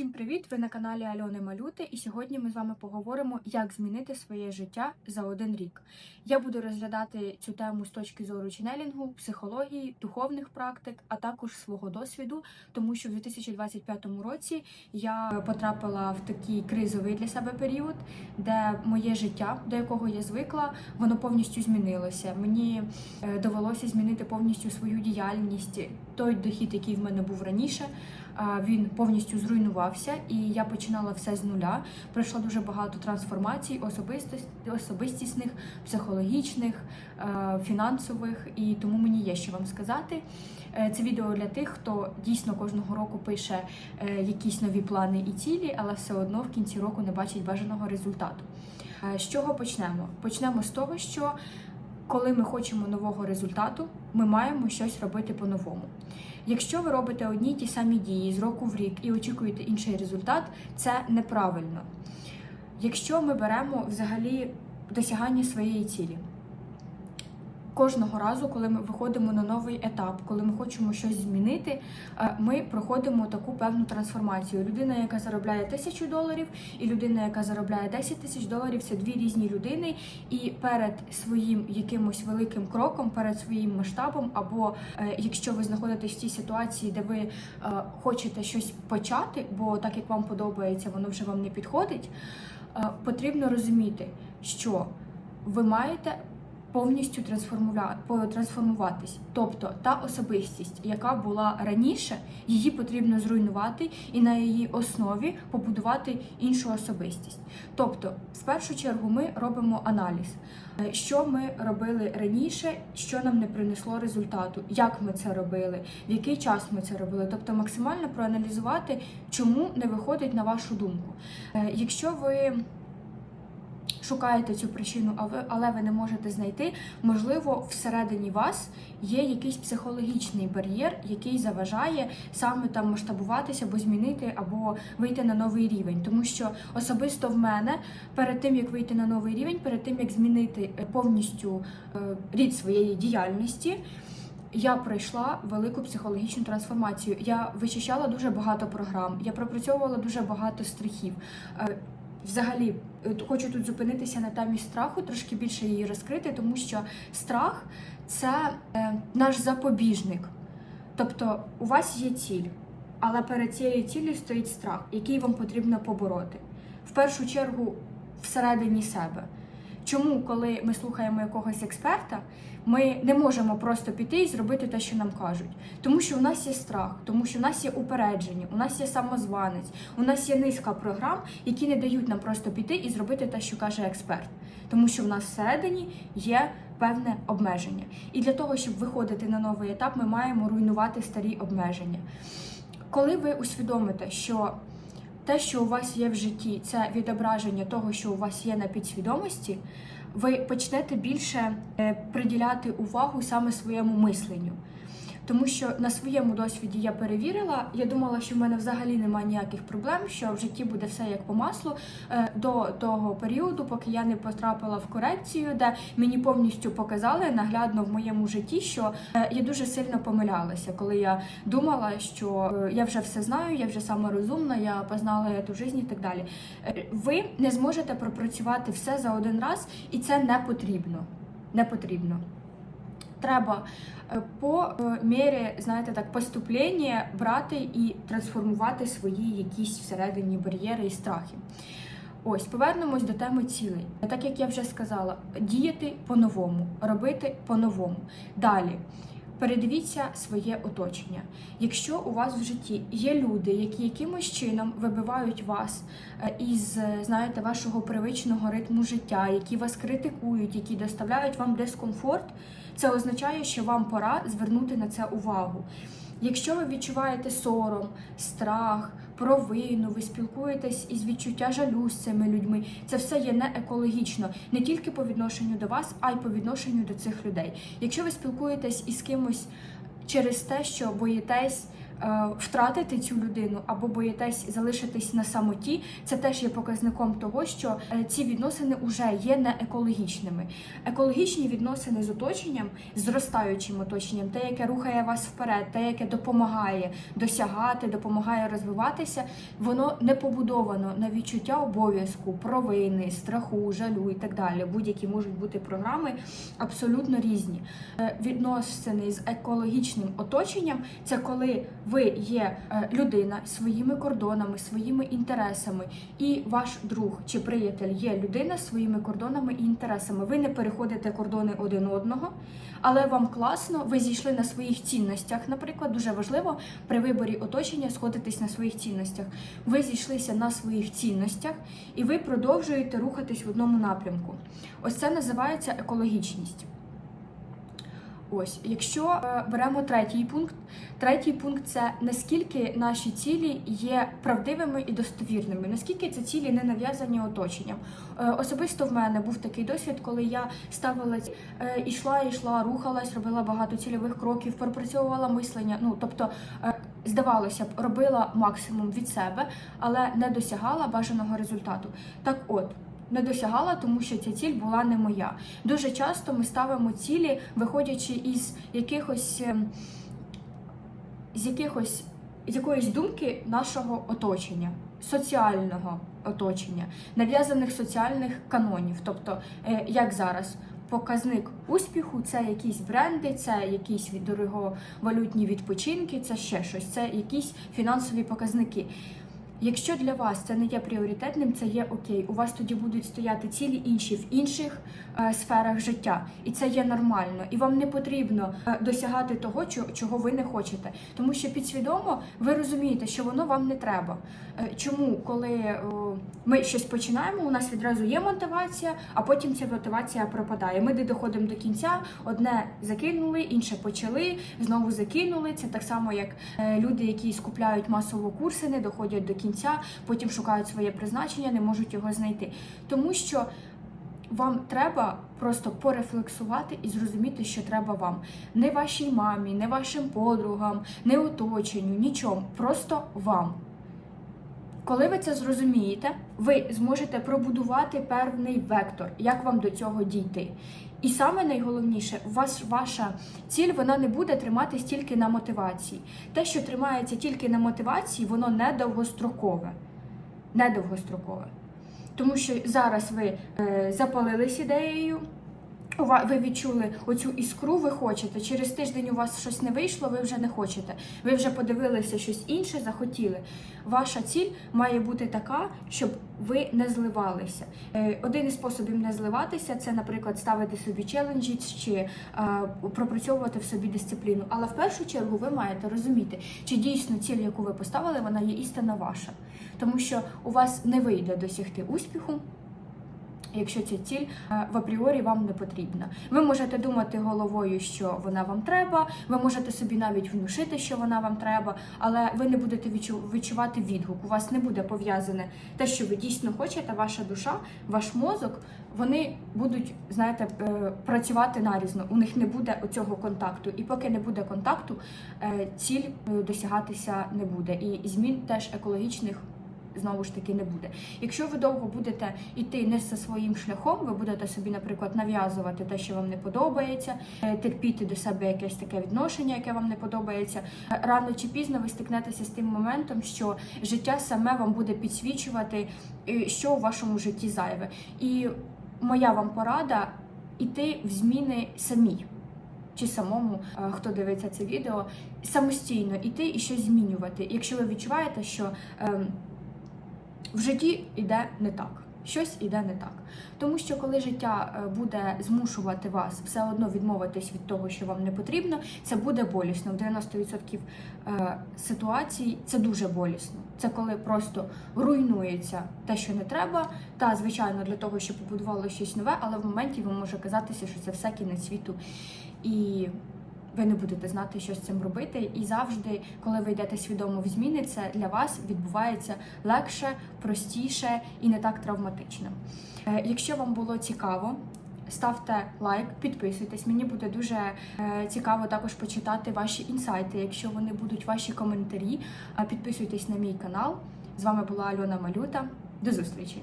Всім привіт! Ви на каналі Альони Малюти, і сьогодні ми з вами поговоримо, як змінити своє життя за один рік. Я буду розглядати цю тему з точки зору ченелінгу, психології, духовних практик, а також свого досвіду, тому що в 2025 році я потрапила в такий кризовий для себе період, де моє життя, до якого я звикла, воно повністю змінилося. Мені е, довелося змінити повністю свою діяльність, той дохід, який в мене був раніше. Він повністю зруйнувався, і я починала все з нуля. Пройшла дуже багато трансформацій, особистісних, психологічних, е, фінансових, і тому мені є що вам сказати. Е, Це відео для тих, хто дійсно кожного року пише е, якісь нові плани і цілі, але все одно в кінці року не бачить бажаного результату. З чого почнемо? Почнемо з того, що коли ми хочемо нового результату, ми маємо щось робити по-новому. Якщо ви робите одні й ті самі дії з року в рік і очікуєте інший результат, це неправильно. Якщо ми беремо взагалі досягання своєї цілі, кожного разу, коли ми виходимо на новий етап, коли ми хочемо щось змінити, е, ми проходимо таку певну трансформацію. Людина, яка заробляє тисячу доларів, і людина, яка заробляє 10 тисяч доларів, це дві різні людини. І перед своїм якимось великим кроком, перед своїм масштабом, або е, якщо ви знаходитесь в тій ситуації, де ви е, хочете щось почати, бо так як вам подобається, воно вже вам не підходить. Потрібно розуміти, що ви маєте повністю трансформуватись. Тобто та особистість, яка була раніше, її потрібно зруйнувати і на її основі побудувати іншу особистість. Тобто, в першу чергу, ми робимо аналіз, Е, що ми робили раніше, що нам не принесло результату, як ми це робили, в який час ми це робили. Тобто максимально проаналізувати, чому не виходить на вашу думку. Е, Якщо ви шукаєте цю причину, а ви- але ви не можете знайти, можливо, всередині вас є якийсь психологічний бар'єр, який заважає саме там масштабуватися, або змінити, або вийти на новий рівень. Тому що особисто в мене перед тим як вийти на новий рівень, перед тим як змінити е, повністю е, рід своєї діяльності. Я пройшла велику психологічну трансформацію. Я вичищала дуже багато програм, я пропрацьовувала дуже багато страхів. Взагалі, е, хочу тут зупинитися на темі страху, трошки більше її розкрити, тому що страх це е, наш запобіжник. Тобто, у вас є ціль, але перед цією ціллю стоїть страх, який вам потрібно побороти. В першу чергу всередині себе. Чому, коли ми слухаємо якогось експерта, ми не можемо просто піти і зробити те, що нам кажуть? Тому що у нас є страх, тому що у нас є упередження, у нас є самозванець, у нас є низка програм, які не дають нам просто піти і зробити те, що каже експерт. Тому що в нас всередині є певне обмеження. І для того, щоб виходити на новий етап, ми маємо руйнувати старі обмеження. Коли ви усвідомите, що те, що у вас є в житті, це відображення того, що у вас є на підсвідомості, ви почнете більше е, приділяти увагу саме своєму мисленню. Тому що на своєму досвіді я перевірила, я думала, що в мене взагалі немає ніяких проблем, що в житті буде все як по маслу е, до того періоду, поки я не потрапила в корекцію, де мені повністю показали наглядно в моєму житті, що е, я дуже сильно помилялася, коли я думала, що е, я вже все знаю, я вже саморозумна, я познала цю життя і так далі. Ви не зможете пропрацювати все за один раз, і це не потрібно. Не потрібно. Треба е, по е, мірі, знаєте, так, поступлення брати і трансформувати свої якісь всередині бар'єри і страхи. Ось, повернемось до теми цілей. Так як я вже сказала, діяти по-новому, робити по-новому. Далі. Передивіться своє оточення. Якщо у вас в житті є люди, які якимось чином вибивають вас е, із знаєте, вашого привичного ритму життя, які вас критикують, які доставляють вам дискомфорт, це означає, що вам пора звернути на це увагу. Якщо ви відчуваєте сором, страх, провину, ви спілкуєтесь із відчуття жалю з цими людьми, це все є не екологічно, не тільки по відношенню до вас, а й по відношенню до цих людей. Якщо ви спілкуєтесь із кимось через те, що боїтесь втратити цю людину або боїтесь залишитись на самоті, це теж є показником того, що е, ці відносини вже є не екологічними. Екологічні відносини з оточенням, зростаючим оточенням, те, яке рухає вас вперед, те, яке допомагає досягати, допомагає розвиватися, воно не побудовано на відчуття обов'язку, провини, страху, жалю і так далі. Будь-які можуть бути програми абсолютно різні. Е, Відносини з екологічним оточенням це коли ви є е, людина своїми кордонами, своїми інтересами, і ваш друг чи приятель є людина своїми кордонами і інтересами. Ви не переходите кордони один одного, але вам класно, ви зійшли на своїх цінностях. Наприклад, дуже важливо при виборі оточення сходитись на своїх цінностях. Ви зійшлися на своїх цінностях, і ви продовжуєте рухатись в одному напрямку. Ось це називається екологічність. Ось, якщо е, беремо третій пункт, третій пункт це наскільки наші цілі є правдивими і достовірними, наскільки ці цілі не нав'язані оточенням. Е, Особисто в мене був такий досвід, коли я ставила е, ішла, ішла, рухалась, робила багато цільових кроків, пропрацьовувала мислення. Ну тобто, здавалося б, робила максимум від себе, але не досягала бажаного результату. Так от. Не досягала, тому що ця ціль була не моя. Дуже часто ми ставимо цілі, виходячи із якихось ем, з якихось з якоїсь думки нашого оточення, соціального оточення, нав'язаних соціальних канонів. Тобто, е, як зараз. Показник успіху це якісь бренди, це якісь дороговалютні відпочинки, це ще щось, це якісь фінансові показники. Якщо для вас це не є пріоритетним, це є окей. У вас тоді будуть стояти цілі інші в інших е, сферах життя, і це є нормально. І вам не потрібно е, досягати того, чого ви не хочете, тому що підсвідомо ви розумієте, що воно вам не треба. Е, Чому, коли о, ми щось починаємо, у нас відразу є мотивація, а потім ця мотивація пропадає. Ми не доходимо до кінця, одне закинули, інше почали, знову закинули. Це так само, як е, люди, які скупляють масово курси, не доходять до кінця, потім шукають своє призначення, не можуть його знайти. Тому що вам треба просто порефлексувати і зрозуміти, що треба вам. Не вашій мамі, не вашим подругам, не оточенню, нічому. Просто вам. Коли ви це зрозумієте, ви зможете пробудувати певний вектор, як вам до цього дійти. І саме найголовніше, вас ваша ціль вона не буде триматись тільки на мотивації. Те, що тримається тільки на мотивації, воно не довгострокове. Не довгострокове. Тому що зараз ви е, запалились ідеєю, ви відчули оцю іскру, ви хочете. Через тиждень у вас щось не вийшло, ви вже не хочете. Ви вже подивилися щось інше, захотіли. Ваша ціль має бути така, щоб ви не зливалися. Е, Один із способів не зливатися це, наприклад, ставити собі челенджі чи е, пропрацьовувати в собі дисципліну. Але в першу чергу ви маєте розуміти, чи дійсно ціль, яку ви поставили, вона є істинно ваша, тому що у вас не вийде досягти успіху. Якщо ця ціль е, в апріорі вам не потрібна, ви можете думати головою, що вона вам треба. Ви можете собі навіть внушити, що вона вам треба, але ви не будете відчувати відгук. У вас не буде пов'язане те, що ви дійсно хочете. Ваша душа, ваш мозок, вони будуть, знаєте, е, працювати нарізно. У них не буде оцього контакту. І поки не буде контакту, е, ціль досягатися не буде. І змін теж екологічних знову ж таки не буде. Якщо ви довго будете йти не за своїм шляхом, ви будете собі, наприклад, нав'язувати те, що вам не подобається, е, терпіти до себе якесь таке відношення, яке вам не подобається. е, Рано чи пізно ви стикнетеся з тим моментом, що життя саме вам буде підсвічувати, е, що у вашому житті зайве. І моя вам порада іти в зміни самі. Чи самому, хто дивиться це відео, самостійно іти і щось змінювати. Якщо ви відчуваєте, що ем, в житті йде не так. Щось іде не так. Тому що коли життя е, буде змушувати вас все одно відмовитись від того, що вам не потрібно, це буде болісно. В 90% е, ситуацій це дуже болісно. Це коли просто руйнується те, що не треба. Та, звичайно, для того, щоб побудувало щось нове, але в моменті вам може казатися, що це все кінець світу. І ви не будете знати, що з цим робити. І завжди, коли ви йдете свідомо в зміни, це для вас відбувається легше, простіше і не так травматично. Е, Якщо вам було цікаво, ставте лайк, підписуйтесь. Мені буде дуже е, цікаво також почитати ваші інсайти, якщо вони будуть ваші коментарі. Підписуйтесь на мій канал. З вами була Альона Малюта. До зустрічі!